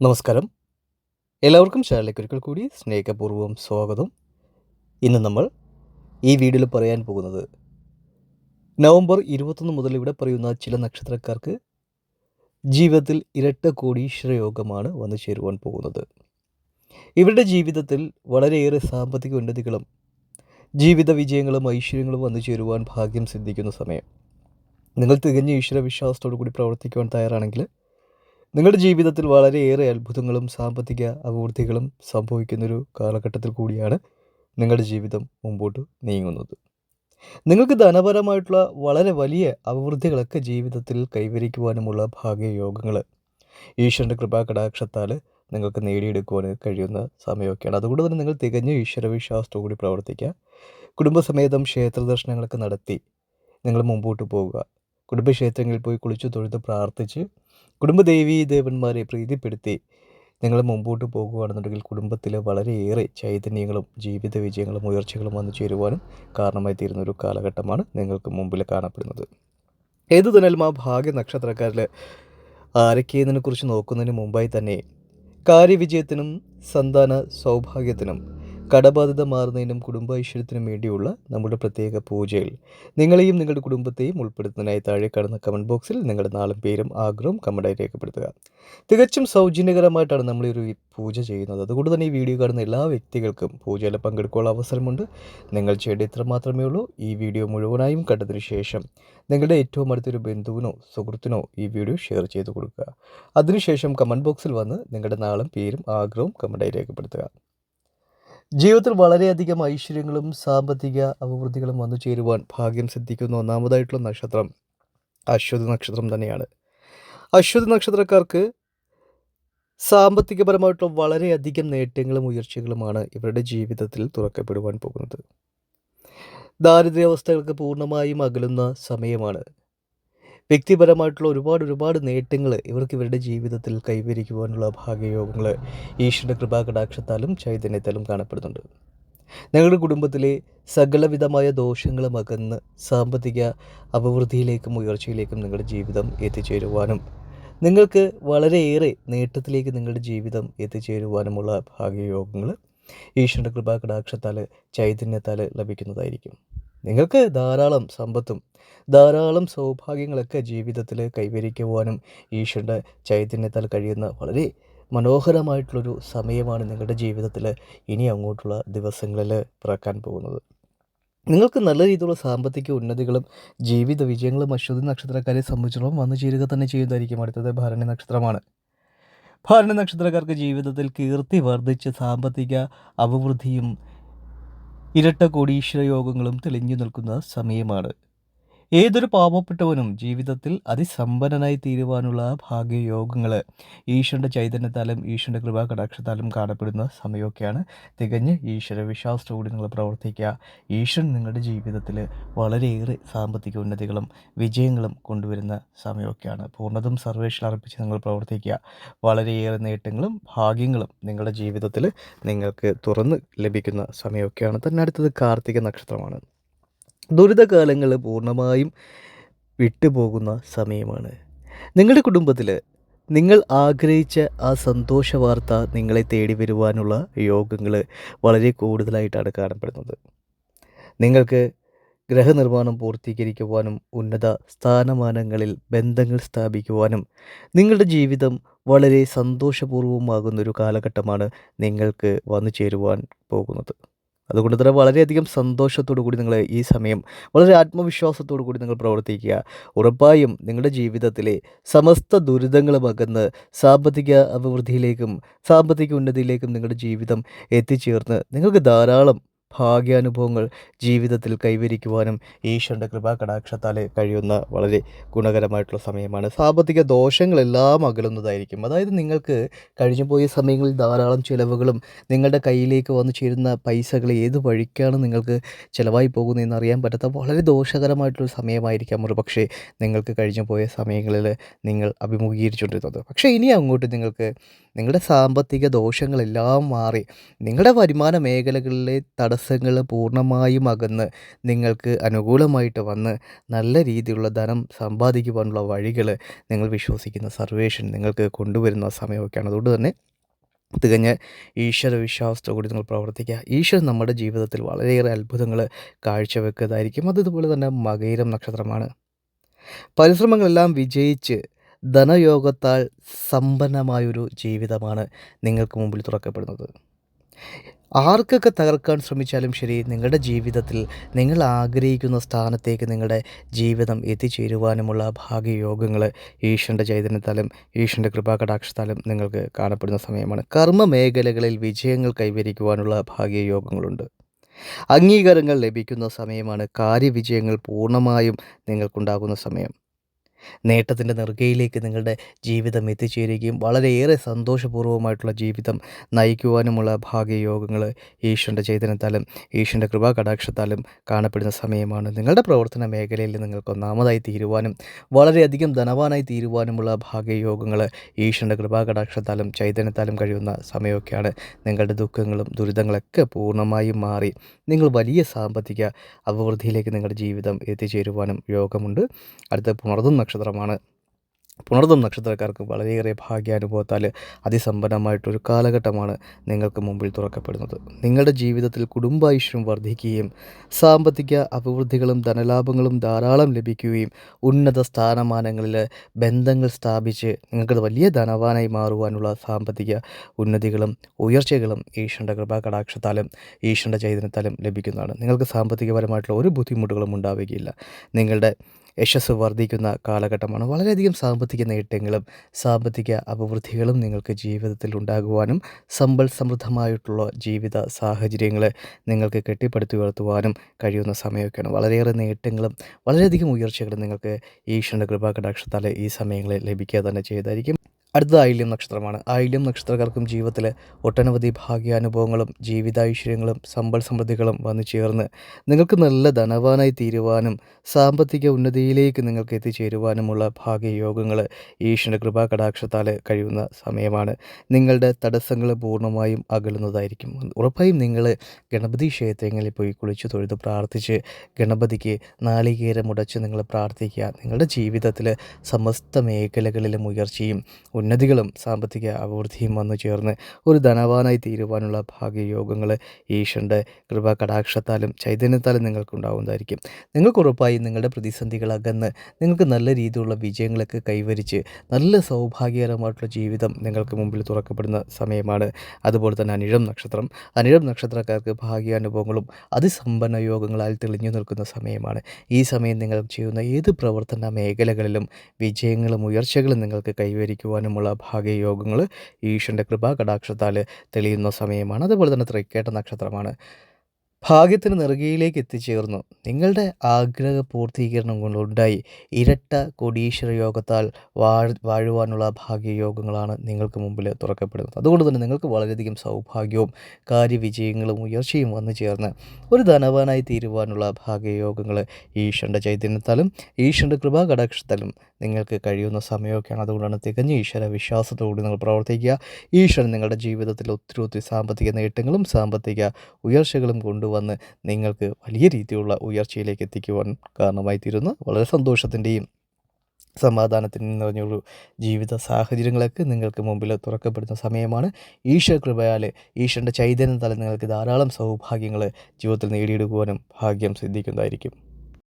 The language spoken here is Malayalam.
നമസ്കാരം. എല്ലാവർക്കും ചാനലിലേക്ക് ഒരിക്കൽ കൂടി സ്നേഹപൂർവം സ്വാഗതം. ഇന്ന് നമ്മൾ ഈ വീഡിയോയിൽ പറയാൻ പോകുന്നത് നവംബർ ഇരുപത്തൊന്ന് മുതൽ ഇവിടെ പറയുന്ന ചില നക്ഷത്രക്കാർക്ക് ജീവിതത്തിൽ ഇരട്ട കോടീശ്വര യോഗമാണ് വന്നു ചേരുവാൻ പോകുന്നത്. ഇവരുടെ ജീവിതത്തിൽ വളരെയേറെ സാമ്പത്തിക ഉന്നതികളും ജീവിത വിജയങ്ങളും ഐശ്വര്യങ്ങളും വന്നു ചേരുവാൻ ഭാഗ്യം സിദ്ധിക്കുന്ന സമയം. നിങ്ങൾ തികഞ്ഞ ഈശ്വര വിശ്വാസത്തോടു കൂടി പ്രവർത്തിക്കുവാൻ തയ്യാറാണെങ്കിൽ നിങ്ങളുടെ ജീവിതത്തിൽ വളരെയേറെ അത്ഭുതങ്ങളും സാമ്പത്തിക അഭിവൃദ്ധികളും സംഭവിക്കുന്നൊരു കാലഘട്ടത്തിൽ കൂടിയാണ് നിങ്ങളുടെ ജീവിതം മുമ്പോട്ട് നീങ്ങുന്നത്. നിങ്ങൾക്ക് ധനപരമായിട്ടുള്ള വളരെ വലിയ അഭിവൃദ്ധികളൊക്കെ ജീവിതത്തിൽ കൈവരിക്കുവാനുമുള്ള ഭാഗ്യയോഗങ്ങൾ ഈശ്വരന്റെ കൃപാകടാക്ഷത്താൽ നിങ്ങൾക്ക് നേടിയെടുക്കുവാൻ കഴിയുന്ന സമയമൊക്കെയാണ്. അതുകൊണ്ട് തന്നെ നിങ്ങൾ തികഞ്ഞ ഈശ്വരവിശ്വാസത്തോടുകൂടി പ്രവർത്തിക്കുക. കുടുംബസമേതം ക്ഷേത്ര ദർശനങ്ങളൊക്കെ നടത്തി നിങ്ങൾ മുമ്പോട്ട് പോവുക. കുടുംബക്ഷേത്രങ്ങളിൽ പോയി കുളിച്ചു തൊഴുത് പ്രാർത്ഥിച്ച് കുടുംബദേവീ ദേവന്മാരെ പ്രീതിപ്പെടുത്തി നിങ്ങൾ മുമ്പോട്ട് പോകുകയാണെന്നുണ്ടെങ്കിൽ കുടുംബത്തിൽ വളരെയേറെ ചൈതന്യങ്ങളും ജീവിത വിജയങ്ങളും ഉയർച്ചകളും വന്നു ചേരുവാനും കാരണമായി തീരുന്ന ഒരു കാലഘട്ടമാണ് നിങ്ങൾക്ക് മുമ്പിൽ കാണപ്പെടുന്നത്. ഏതു തന്നെയാലും ആ ഭാഗ്യ നക്ഷത്രക്കാരിൽ ആരൊക്കെയെന്നതിനെക്കുറിച്ച് നോക്കുന്നതിന് മുമ്പായി തന്നെ കാര്യവിജയത്തിനും സന്താന സൗഭാഗ്യത്തിനും കടബാധ്യത മാറുന്നതിനും കുടുംബ ഐശ്വര്യത്തിനും വേണ്ടിയുള്ള നമ്മുടെ പ്രത്യേക പൂജയിൽ നിങ്ങളെയും നിങ്ങളുടെ കുടുംബത്തെയും ഉൾപ്പെടുത്തുന്നതിനായി താഴെ കാണുന്ന കമന്റ് ബോക്സിൽ നിങ്ങളുടെ നാളും പേരും ആഗ്രഹവും കമന്റായി രേഖപ്പെടുത്തുക. തികച്ചും സൗജന്യകരമായിട്ടാണ് നമ്മൾ ഈ ഒരു പൂജ ചെയ്യുന്നത്. അതുകൊണ്ട് തന്നെ ഈ വീഡിയോ കാണുന്ന എല്ലാ വ്യക്തികൾക്കും പൂജയിൽ പങ്കെടുക്കാനുള്ള അവസരമുണ്ട്. നിങ്ങൾ ചെയ്യേണ്ട ഇത്ര മാത്രമേ ഉള്ളൂ. ഈ വീഡിയോ മുഴുവനായും കണ്ടതിന് ശേഷം നിങ്ങളുടെ ഏറ്റവും അടുത്തൊരു ബന്ധുവിനോ സുഹൃത്തിനോ ഈ വീഡിയോ ഷെയർ ചെയ്ത് കൊടുക്കുക. അതിനുശേഷം കമന്റ് ബോക്സിൽ വന്ന് നിങ്ങളുടെ നാളും പേരും ആഗ്രഹവും കമന്റായി രേഖപ്പെടുത്തുക. ജീവിതത്തിൽ വളരെയധികം ഐശ്വര്യങ്ങളും സാമ്പത്തിക അഭിവൃദ്ധികളും വന്നു ചേരുവാൻ ഭാഗ്യം സിദ്ധിക്കുന്ന ഒന്നാമതായിട്ടുള്ള നക്ഷത്രം അശ്വതി നക്ഷത്രം തന്നെയാണ്. അശ്വതി നക്ഷത്രക്കാർക്ക് സാമ്പത്തികപരമായിട്ടുള്ള വളരെയധികം നേട്ടങ്ങളും ഉയർച്ചകളുമാണ് ഇവരുടെ ജീവിതത്തിൽ തുറക്കപ്പെടുവാൻ പോകുന്നത്. ദാരിദ്ര്യാവസ്ഥകൾക്ക് പൂർണമായും അകലുന്ന സമയമാണ്. വ്യക്തിപരമായിട്ടുള്ള ഒരുപാട് ഒരുപാട് നേട്ടങ്ങൾ ഇവർക്ക് ഇവരുടെ ജീവിതത്തിൽ കൈവരിക്കുവാനുള്ള ഭാഗ്യയോഗങ്ങൾ ഈശ്വര കൃപാകടാക്ഷത്താലും ചൈതന്യത്താലും കാണപ്പെടുന്നുണ്ട്. ഞങ്ങളുടെ കുടുംബത്തിലെ സകലവിധമായ ദോഷങ്ങളും അകന്ന് സാമ്പത്തിക അഭിവൃദ്ധിയിലേക്കും ഉയർച്ചയിലേക്കും നിങ്ങളുടെ ജീവിതം എത്തിച്ചേരുവാനും നിങ്ങൾക്ക് വളരെയേറെ നേട്ടത്തിലേക്ക് നിങ്ങളുടെ ജീവിതം എത്തിച്ചേരുവാനുമുള്ള ഭാഗ്യയോഗങ്ങൾ ഈശ്വരന്റെ കൃപാകടാക്ഷത്താൽ ചൈതന്യത്താൽ ലഭിക്കുന്നതായിരിക്കും. നിങ്ങൾക്ക് ധാരാളം സമ്പത്തും ധാരാളം സൗഭാഗ്യങ്ങളൊക്കെ ജീവിതത്തിൽ കൈവരിക്കുവാനും ഈശ്വരന്റെ ചൈതന്യത്താൽ കഴിയുന്ന വളരെ മനോഹരമായിട്ടുള്ളൊരു സമയമാണ് നിങ്ങളുടെ ജീവിതത്തിൽ ഇനി അങ്ങോട്ടുള്ള ദിവസങ്ങളിൽ പിറക്കാൻ പോകുന്നത്. നിങ്ങൾക്ക് നല്ല രീതിയിലുള്ള സാമ്പത്തിക ഉന്നതികളും ജീവിത വിജയങ്ങളും അശ്വതി നക്ഷത്രക്കാരെ സംബന്ധിച്ചിടത്തോളം വന്നു ചേരുക തന്നെ ചെയ്യുന്നതായിരിക്കും അടുത്തത് ഭരണി നക്ഷത്രമാണ്. ഭരണി നക്ഷത്രക്കാർക്ക് ജീവിതത്തിൽ കീർത്തി വർദ്ധിച്ച് സാമ്പത്തിക അഭിവൃദ്ധിയും ഇരട്ട കോടീശ്വര യോഗങ്ങളും തെളിഞ്ഞു നിൽക്കുന്ന സമയമാണ്. ഏതൊരു പാവപ്പെട്ടവനും ജീവിതത്തിൽ അതിസമ്പന്നനായി തീരുവാനുള്ള ഭാഗ്യയോഗങ്ങൾ ഈശ്വരന്റെ ചൈതന്യത്താലും ഈശ്വരന്റെ കൃപാ കടാക്ഷത്താലും കാണപ്പെടുന്ന സമയമൊക്കെയാണ്. തികഞ്ഞ് ഈശ്വര വിശ്വാസത്തോടെ നിങ്ങൾ പ്രവർത്തിക്കുക. ഈശ്വരൻ നിങ്ങളുടെ ജീവിതത്തിൽ വളരെയേറെ സാമ്പത്തിക ഉന്നതികളും വിജയങ്ങളും കൊണ്ടുവരുന്ന സമയമൊക്കെയാണ്. പൂർണതും സർവേഷൻ അർപ്പിച്ച് നിങ്ങൾ പ്രവർത്തിക്കുക. വളരെയേറെ നേട്ടങ്ങളും ഭാഗ്യങ്ങളും നിങ്ങളുടെ ജീവിതത്തിൽ നിങ്ങൾക്ക് തുറന്ന് ലഭിക്കുന്ന സമയമൊക്കെയാണ്. തന്നെ അടുത്തത് കാർത്തിക നക്ഷത്രമാണ്. ദുരിതകാലങ്ങൾ പൂർണമായും വിട്ടുപോകുന്ന സമയമാണ്. നിങ്ങളുടെ കുടുംബത്തിൽ നിങ്ങൾ ആഗ്രഹിച്ച ആ സന്തോഷ വാർത്ത നിങ്ങളെ തേടി വരുവാനുള്ള യോഗങ്ങൾ വളരെ കൂടുതലായിട്ടാണ് കാണപ്പെടുന്നത്. നിങ്ങൾക്ക് ഗ്രഹനിർമ്മാണം പൂർത്തീകരിക്കുവാനും ഉന്നത സ്ഥാനമാനങ്ങളിൽ ബന്ധങ്ങൾ സ്ഥാപിക്കുവാനും നിങ്ങളുടെ ജീവിതം വളരെ സന്തോഷപൂർവമാകുന്നൊരു കാലഘട്ടമാണ് നിങ്ങൾക്ക് വന്നു ചേരുവാൻ പോകുന്നത്. അതുകൊണ്ട് തന്നെ വളരെയധികം സന്തോഷത്തോടു കൂടി നിങ്ങൾ ഈ സമയം വളരെ ആത്മവിശ്വാസത്തോടു കൂടി നിങ്ങൾ പ്രവർത്തിക്കുക. ഉറപ്പായും നിങ്ങളുടെ ജീവിതത്തിലെ സമസ്ത ദുരിതങ്ങളും അകന്ന് സാമ്പത്തിക അഭിവൃദ്ധിയിലേക്കും സാമ്പത്തിക ഉന്നതിയിലേക്കും നിങ്ങളുടെ ജീവിതം എത്തിച്ചേർന്ന് നിങ്ങൾക്ക് ധാരാളം ഭാഗ്യാനുഭവങ്ങൾ ജീവിതത്തിൽ കൈവരിക്കുവാനും ഈശ്വരന്റെ കൃപാകടാക്ഷത്താൽ കഴിയുന്ന വളരെ ഗുണകരമായിട്ടുള്ള സമയമാണ്. സാമ്പത്തിക ദോഷങ്ങളെല്ലാം അകലുന്നതായിരിക്കും. അതായത് നിങ്ങൾക്ക് കഴിഞ്ഞു പോയ സമയങ്ങളിൽ ധാരാളം ചിലവുകളും നിങ്ങളുടെ കയ്യിലേക്ക് വന്നു ചേരുന്ന പൈസകൾ ഏത് വഴിക്കാണ് നിങ്ങൾക്ക് ചിലവായി പോകുന്നതെന്ന് അറിയാൻ പറ്റാത്ത വളരെ ദോഷകരമായിട്ടുള്ള സമയമായിരിക്കാം. ഒരു പക്ഷേ നിങ്ങൾക്ക് കഴിഞ്ഞു പോയ സമയങ്ങളിൽ നിങ്ങൾ അഭിമുഖീകരിച്ചുകൊണ്ടിരുന്നത്. പക്ഷേ ഇനി അങ്ങോട്ട് നിങ്ങൾക്ക് നിങ്ങളുടെ സാമ്പത്തിക ദോഷങ്ങളെല്ലാം മാറി നിങ്ങളുടെ വരുമാന മേഖലകളിലെ തടസ്സം തടസ്സങ്ങൾ പൂർണമായും അകന്ന് നിങ്ങൾക്ക് അനുകൂലമായിട്ട് വന്ന് നല്ല രീതിയിലുള്ള ധനം സമ്പാദിക്കുവാനുള്ള വഴികൾ നിങ്ങൾ വിശ്വസിക്കുന്ന സർവേഷൻ നിങ്ങൾക്ക് കൊണ്ടുവരുന്ന സമയമൊക്കെയാണ്. അതുകൊണ്ട് തന്നെ തികഞ്ഞ ഈശ്വര വിശ്വാസത്തോടുകൂടി നിങ്ങൾ പ്രവർത്തിക്കുക. ഈശ്വരൻ നമ്മുടെ ജീവിതത്തിൽ വളരെയേറെ അത്ഭുതങ്ങൾ കാഴ്ചവെക്കുന്നതായിരിക്കും. അത് ഇതുപോലെ തന്നെ മകയിരം നക്ഷത്രമാണ്. പരിശ്രമങ്ങളെല്ലാം വിജയിച്ച് ധനയോഗത്താൽ സമ്പന്നമായൊരു ജീവിതമാണ് നിങ്ങൾക്ക് മുമ്പിൽ തുറക്കപ്പെടുന്നത്. ആർക്കൊക്കെ തകർക്കാൻ ശ്രമിച്ചാലും ശരി നിങ്ങളുടെ ജീവിതത്തിൽ നിങ്ങൾ ആഗ്രഹിക്കുന്ന സ്ഥാനത്തേക്ക് നിങ്ങളുടെ ജീവിതം എത്തിച്ചേരുവാനുമുള്ള ഭാഗ്യയോഗങ്ങൾ ഈശ്വരന്റെ ചൈതന്യത്താലും ഈശ്വരന്റെ കൃപാകടാക്ഷത്താലും നിങ്ങൾക്ക് കാണപ്പെടുന്ന സമയമാണ്. കർമ്മ മേഖലകളിൽ വിജയങ്ങൾ കൈവരിക്കുവാനുള്ള ഭാഗ്യയോഗങ്ങളുണ്ട്. അംഗീകാരങ്ങൾ ലഭിക്കുന്ന സമയമാണ്. കാര്യവിജയങ്ങൾ പൂർണമായും നിങ്ങൾക്കുണ്ടാകുന്ന സമയം. നേട്ടത്തിന്റെ നെറുകയിലേക്ക് നിങ്ങളുടെ ജീവിതം എത്തിച്ചേരുകയും വളരെയേറെ സന്തോഷപൂർവമായിട്ടുള്ള ജീവിതം നയിക്കുവാനുമുള്ള ഭാഗ്യയോഗങ്ങൾ ഈശ്വരന്റെ ചൈതന്യത്താലും ഈശ്വരന്റെ കൃപാ കടാക്ഷത്താലും കാണപ്പെടുന്ന സമയമാണ്. നിങ്ങളുടെ പ്രവർത്തന മേഖലയിൽ നിങ്ങൾക്ക് ഒന്നാമതായി തീരുവാനും വളരെയധികം ധനവാനായി തീരുവാനുമുള്ള ഭാഗ്യയോഗങ്ങൾ ഈശ്വരന്റെ കൃപാ കടാക്ഷത്താലും ചൈതന്യത്താലും കഴിയുന്ന സമയമൊക്കെയാണ്. നിങ്ങളുടെ ദുഃഖങ്ങളും ദുരിതങ്ങളൊക്കെ പൂർണമായും മാറി നിങ്ങൾ വലിയ സാമ്പത്തിക അഭിവൃദ്ധിയിലേക്ക് നിങ്ങളുടെ ജീവിതം എത്തിച്ചേരുവാനും യോഗമുണ്ട്. അടുത്ത പുണർതും നക്ഷത്രമാണ്. പുണർദം നക്ഷത്രക്കാർക്ക് വളരെയേറെ ഭാഗ്യാനുഭവത്താൽ അതിസമ്പന്നമായിട്ടൊരു കാലഘട്ടമാണ് നിങ്ങൾക്ക് മുമ്പിൽ തുറക്കപ്പെടുന്നത്. നിങ്ങളുടെ ജീവിതത്തിൽ കുടുംബായുഷ്യം വർദ്ധിക്കുകയും സാമ്പത്തിക അഭിവൃദ്ധികളും ധനലാഭങ്ങളും ധാരാളം ലഭിക്കുകയും ഉന്നത സ്ഥാനമാനങ്ങളിൽ ബന്ധങ്ങൾ സ്ഥാപിച്ച് നിങ്ങൾക്ക് വലിയ ധനവാനായി മാറുവാനുള്ള സാമ്പത്തിക ഉന്നതികളും ഉയർച്ചകളും ഈശ്വരന്റെ കൃപാകടാക്ഷത്താലും ഈശ്വരന്റെ ചൈതന്യത്താലും ലഭിക്കുന്നതാണ്. നിങ്ങൾക്ക് സാമ്പത്തികപരമായിട്ടുള്ള ഒരു ബുദ്ധിമുട്ടുകളും ഉണ്ടാവുകയില്ല. നിങ്ങളുടെ യശസ് വർദ്ധിക്കുന്ന കാലഘട്ടമാണ്. വളരെയധികം സാമ്പത്തിക നേട്ടങ്ങളും സാമ്പത്തിക അഭിവൃദ്ധികളും നിങ്ങൾക്ക് ജീവിതത്തിൽ ഉണ്ടാകുവാനും സമ്പൽ സമൃദ്ധമായിട്ടുള്ള ജീവിത സാഹചര്യങ്ങൾ നിങ്ങൾക്ക് കെട്ടിപ്പടുത്തി വളർത്തുവാനും കഴിയുന്ന സമയമൊക്കെയാണ്. വളരെയേറെ നേട്ടങ്ങളും വളരെയധികം ഉയർച്ചകളും നിങ്ങൾക്ക് ഈശ്വരന്റെ കൃപാകടാക്ഷത്താൽ ഈ സമയങ്ങളിൽ ലഭിക്കുക തന്നെ ചെയ്തായിരിക്കും. അടുത്തത് ആയില്യം നക്ഷത്രമാണ്. ആയില്യം നക്ഷത്രക്കാർക്കും ജീവിതത്തിലെ ഒട്ടനവധി ഭാഗ്യാനുഭവങ്ങളും ജീവിതാഐശ്വര്യങ്ങളും സമ്പൽ സമൃദ്ധികളും വന്നു ചേർന്ന് നിങ്ങൾക്ക് നല്ല ധനവാനായി തീരുവാനും സാമ്പത്തിക ഉന്നതിയിലേക്ക് നിങ്ങൾക്ക് എത്തിച്ചേരുവാനുമുള്ള ഭാഗ്യയോഗങ്ങൾ ഈശ്വര കൃപാ കടാക്ഷത്താൽ കഴിയുന്ന സമയമാണ്. നിങ്ങളുടെ തടസ്സങ്ങൾ പൂർണമായും അകലുന്നതായിരിക്കും. ഉറപ്പായും നിങ്ങൾ ഗണപതി ക്ഷേത്രങ്ങളിൽ പോയി കുളിച്ച് തൊഴുത് പ്രാർത്ഥിച്ച് ഗണപതിക്ക് നാളികേരം ഉടച്ച് നിങ്ങൾ പ്രാർത്ഥിക്കുക. നിങ്ങളുടെ ജീവിതത്തിൽ സമസ്ത മേഖലകളിലും ഉയർച്ചയും ഉന്നതികളും സാമ്പത്തിക അഭിവൃദ്ധിയും വന്നു ചേർന്ന് ഒരു ധനവാനായി തീരുവാനുള്ള ഭാഗ്യയോഗങ്ങൾ ഈശ്വരന്റെ കൃപ കടാക്ഷത്താലും ചൈതന്യത്താലും നിങ്ങൾക്കുണ്ടാവുന്നതായിരിക്കും. നിങ്ങൾക്ക് ഉറപ്പായും നിങ്ങളുടെ പ്രതിസന്ധികൾ അകന്ന് നിങ്ങൾക്ക് നല്ല രീതിയിലുള്ള വിജയങ്ങളൊക്കെ കൈവരിച്ച് നല്ല സൗഭാഗ്യകരമായിട്ടുള്ള ജീവിതം നിങ്ങൾക്ക് മുമ്പിൽ തുറക്കപ്പെടുന്ന സമയമാണ്. അതുപോലെ തന്നെ അനിഴം നക്ഷത്രം. അനിഴം നക്ഷത്രക്കാർക്ക് ഭാഗ്യാനുഭവങ്ങളും അതിസമ്പന്ന യോഗങ്ങളാൽ തെളിഞ്ഞു നിൽക്കുന്ന സമയമാണ്. ഈ സമയം നിങ്ങൾ ചെയ്യുന്ന ഏത് പ്രവർത്തന മേഖലകളിലും വിജയങ്ങളും ഉയർച്ചകളും നിങ്ങൾക്ക് കൈവരിക്കുവാനുമുള്ള ഭാഗ്യയോഗങ്ങൾ ഈശ്വരന്റെ കൃപ കടാക്ഷത്താൽ തെളിയുന്ന സമയമാണ്. അതുപോലെ തന്നെ തൃക്കേട്ട നക്ഷത്രമാണ്. ഭാഗ്യത്തിന് നെറുകയിലേക്ക് എത്തിച്ചേർന്നു. നിങ്ങളുടെ ആഗ്രഹ പൂർത്തീകരണം കൊണ്ടുണ്ടായി. ഇരട്ട കോടീശ്വര യോഗത്താൽ വാഴ വാഴുവാനുള്ള ഭാഗ്യയോഗങ്ങളാണ് നിങ്ങൾക്ക് മുമ്പിൽ തുറക്കപ്പെടുന്നത്. അതുകൊണ്ട് തന്നെ നിങ്ങൾക്ക് വളരെയധികം സൗഭാഗ്യവും കാര്യവിജയങ്ങളും ഉയർച്ചയും വന്നു ചേർന്ന് ഒരു ധനവാനായി തീരുവാനുള്ള ഭാഗ്യയോഗങ്ങൾ ഈശ്വരന്റെ ചൈതന്യത്താലും ഈശ്വരന്റെ കൃപാ കടാക്ഷത്താലും നിങ്ങൾക്ക് കഴിയുന്ന സമയമൊക്കെയാണ്. അതുകൊണ്ടാണ് തികഞ്ഞ ഈശ്വര വിശ്വാസത്തോടുകൂടി നിങ്ങൾ പ്രവർത്തിക്കുക. ഈശ്വരൻ നിങ്ങളുടെ ജീവിതത്തിൽ ഒത്തിരി ഒത്തിരി സാമ്പത്തിക നേട്ടങ്ങളും സാമ്പത്തിക ഉയർച്ചകളും കൊണ്ടുവന്ന് നിങ്ങൾക്ക് വലിയ രീതിയിലുള്ള ഉയർച്ചയിലേക്ക് എത്തിക്കുവാൻ കാരണമായി തീരുന്ന വളരെ സന്തോഷത്തിന്റെയും സമാധാനത്തിന് നിറഞ്ഞൊരു ജീവിത സാഹചര്യങ്ങളൊക്കെ നിങ്ങൾക്ക് മുമ്പിൽ തുറക്കപ്പെടുന്ന സമയമാണ്. ഈശ്വര കൃപയാൽ ഈശ്വരന്റെ ചൈതന്യം തല നിങ്ങൾക്ക് ധാരാളം സൗഭാഗ്യങ്ങൾ ജീവിതത്തിൽ നേടിയെടുക്കുവാനും ഭാഗ്യം സിദ്ധിക്കുന്നതായിരിക്കും.